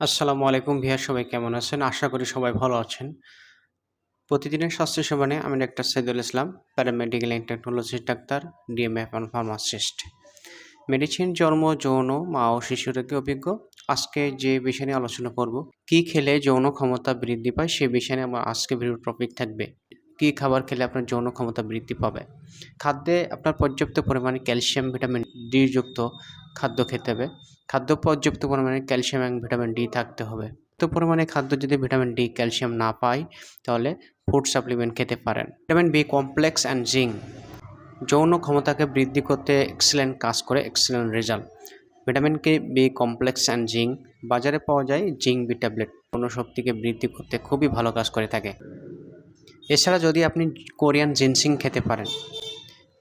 আসসালামু আলাইকুম ভিয়া, সবাই কেমন আছেন? আশা করি সবাই ভালো আছেন। প্রতিদিনের স্বাস্থ্য সেবানে আমি doctor Saidul Islam paramedical and টেকনোলজির doctor DMF and pharmacist medicine জন্ম, যৌন, মা ও শিশু রোগে অভিজ্ঞ। আজকে যে বিষয় নিয়ে আলোচনা করব, কি খেলে যৌন ক্ষমতা বৃদ্ধি পায় সে বিষয় নিয়ে আমার আজকে ভিডিও টপিক থাকবে। কি খাবার খেলে আপনার যৌন ক্ষমতা বৃদ্ধি পাবে? খাদ্যে আপনার পর্যাপ্ত পরিমাণে ক্যালসিয়াম, ভিটামিন ডি যুক্ত। খাদ্য খেতে হবে। খাদ্য পর্যাপ্ত পরিমাণে ক্যালসিয়াম এবং ভিটামিন ডি থাকতে হবে। তো পরিমাণে খাদ্য যদি ভিটামিন ডি, ক্যালসিয়াম না পাই তাহলে ফুড সাপ্লিমেন্ট খেতে পারেন। Vitamin B complex and zinc. যৌন ক্ষমতাকে বৃদ্ধি করতে এক্সেলেন্ট কাজ করে, excellent result. Vitamin K, B complex and zinc. বাজারে পাওয়া যায় জিঙ্ক বি ট্যাবলেট। শক্তিকে বৃদ্ধি করতে খুবই ভালো কাজ করে থাকে। এছাড়া যদি আপনি কোরিয়ান জিনসিং খেতে পারেন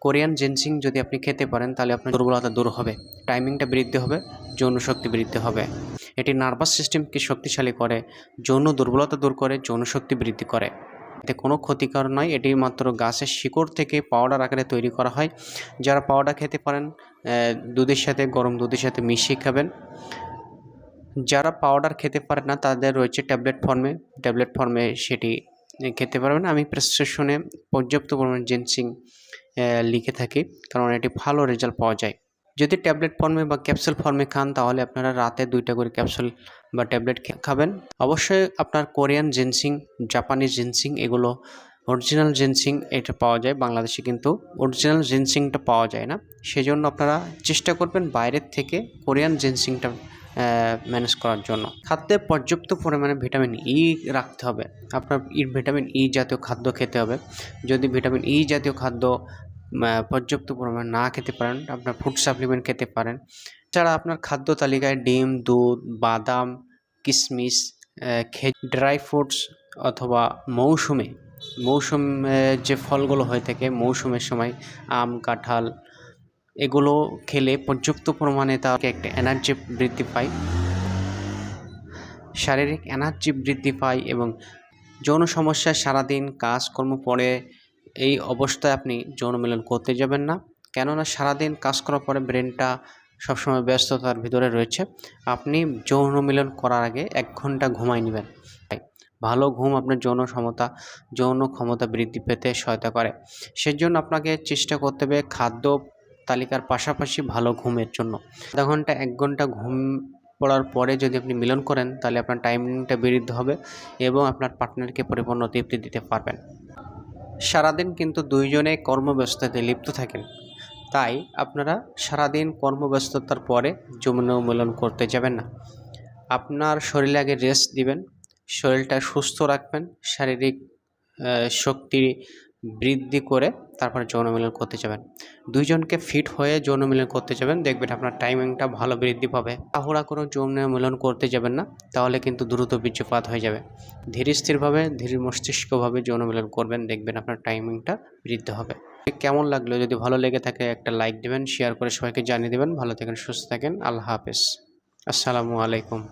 কোরিয়ান জেনসিং যদি আপনি খেতে পারেন, তাহলে আপনার দুর্বলতা দূর হবে। টাইমিংটা বৃদ্ধি হবে, যৌন শক্তি বৃদ্ধি হবে। এটি নার্ভাস সিস্টেমকে শক্তিশালী করে, যৌন দুর্বলতা দূর করে, যৌন শক্তি বৃদ্ধি করে। এতে কোনো ক্ষতিকর নয়, এটি মাত্র গাছের শিকড় থেকে পাউডার আকারে তৈরি করা হয়। যারা পাউডার খেতে পারেন দুধের সাথে, গরম দুধের সাথে মিশিয়ে খাবেন। যারা পাউডার খেতে পারে না, তাদের রয়েছে ট্যাবলেট ফর্মে। ট্যাবলেট ফর্মে সেটি খেতে পারবেন। আমি প্রেসক্রিপশনে পর্যাপ্ত পরিমাণ জেনসিং লিখে থাকি, কারণ এটি ভালো রেজাল্ট পাওয়া যায়। যদি ট্যাবলেট ফর্মে বা ক্যাপসুল ফর্মে খান, তাহলে আপনারা রাতে দুইটা করে ক্যাপসুল বা ট্যাবলেট খাবেন। অবশ্যই আপনার কোরিয়ান জেনসিং, জাপানিজ জেনসিং এগুলো অরিজিনাল জেনসিং এটা পাওয়া যায়, বাংলাদেশে কিন্তু অরিজিনাল জেনসিংটা পাওয়া যায় না। সেজন্য আপনারা চেষ্টা করবেন বাইরের থেকে কোরিয়ান জেনসিংটা ম্যানেজ করার জন্য। খাদ্যে পর্যাপ্ত পরিমাণে ভিটামিন ই রাখতে হবে। আপনার ভিটামিন ই জাতীয় খাদ্য খেতে হবে। যদি ভিটামিন ই জাতীয় খাদ্য পর্যাপ্ত পরিমাণে না খেতে পারেন, আপনার ফুড সাপ্লিমেন্ট খেতে পারেন। এছাড়া আপনার খাদ্য তালিকায় ডিম, দুধ, বাদাম কিশমিশ ড্রাই ফ্রুটস অথবা মৌসুমে, মৌসুম যে ফলগুলো হয়ে থাকে মৌসুমের সময়, আম, কাঁঠাল, এগুলো খেলে পর্যাপ্ত পরিমাণে তাকে একটা এনার্জি বৃদ্ধি পায়। শারীরিক এনার্জি বৃদ্ধি পায় এবং যৌন সমস্যায় সারাদিন কাজকর্ম পরে এই অবস্থায় আপনি যৌন মিলন করতে যাবেন না। কেননা সারাদিন কাজ করার পরে ব্রেনটা সবসময় ব্যস্ততার ভিতরে রয়েছে। আপনি যৌন মিলন করার আগে এক ঘণ্টা ঘুমাই নেবেন। ভালো ঘুম আপনার যৌন ক্ষমতা যৌন ক্ষমতা বৃদ্ধি পেতে সহায়তা করে। সেজন্য আপনাকে চেষ্টা করতে হবে খাদ্য তালিকার পাশাপাশি ভালো ঘুমের জন্য। আধা ঘণ্টা, এক ঘণ্টা ঘুম পড়ার পরে যদি আপনি মিলন করেন, তাহলে আপনার টাইমিংটা বৃদ্ধি হবে এবং আপনার পার্টনারকে পরিপূর্ণ তৃপ্তি দিতে পারবেন। সারাদিন কিন্তু দুইজনে কর্মব্যস্ততে লিপ্ত থাকেন। তাই আপনারা সারাদিন কর্মব্যস্ততার পরে যমুনা মিলন করতে যাবেন না। আপনার শরীরে আগে রেস্ট দিবেন, শরীরটা সুস্থ রাখবেন, শারীরিক শক্তি বৃদ্ধি করে তারপরে যৌন মিলন করতে যাবেন। দুইজনকে ফিট হয়ে যৌন মিলন করতে যাবেন। দেখবেন আপনার টাইমিংটা ভালো বৃদ্ধি পাবে। তাহলে কোনো যৌন মিলন করতে যাবেন না, তাহলে কিন্তু দ্রুত বীর্যপাত হয়ে যাবে। ধীরে স্থিরভাবে, ধীরে মস্তিষ্কভাবে যৌন মিলন করবেন, দেখবেন আপনার টাইমিংটা বৃদ্ধি হবে। কেমন লাগল? যদি ভালো লেগে থাকে একটা লাইক দেবেন শেয়ার করে সবাইকে জানিয়ে দেবেন। ভালো থাকেন, সুস্থ থাকেন। আল্লাহ হাফেজ। আসসালামু আলাইকুম।